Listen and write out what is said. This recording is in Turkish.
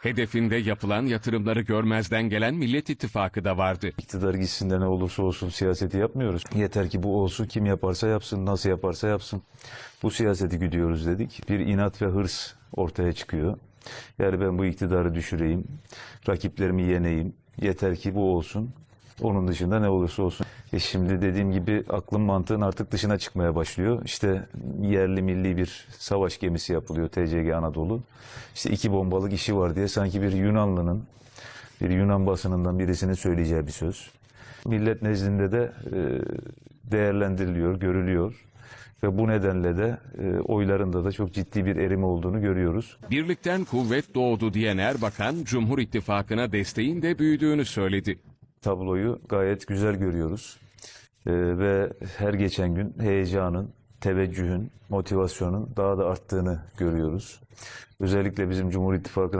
Hedefinde yapılan yatırımları görmezden gelen Millet İttifakı da vardı. İktidar gitsin ne olursa olsun siyaseti yapmıyoruz. Yeter ki bu olsun kim yaparsa yapsın, nasıl yaparsa yapsın. Bu siyaseti güdüyoruz dedik. Bir inat ve hırs ortaya çıkıyor. Yani ben bu iktidarı düşüreyim, rakiplerimi yeneyim. Yeter ki bu olsun. Onun dışında ne olursa olsun. E şimdi dediğim gibi aklın mantığın artık dışına çıkmaya başlıyor. İşte yerli milli bir savaş gemisi yapılıyor TCG Anadolu. İşte iki bombalık işi var diye sanki bir Yunanlı'nın bir Yunan basınından birisinin söyleyeceği bir söz. Millet nezdinde de e, değerlendiriliyor, görülüyor ve bu nedenle de e, oylarında da çok ciddi bir erime olduğunu görüyoruz. Birlikten kuvvet doğdu diyen Erbakan, Cumhur İttifakı'na desteğin de büyüdüğünü söyledi. Tabloyu gayet güzel görüyoruz E, ve her geçen gün heyecanın, teveccühün, motivasyonun daha da arttığını görüyoruz. Özellikle bizim Cumhur İttifakı'na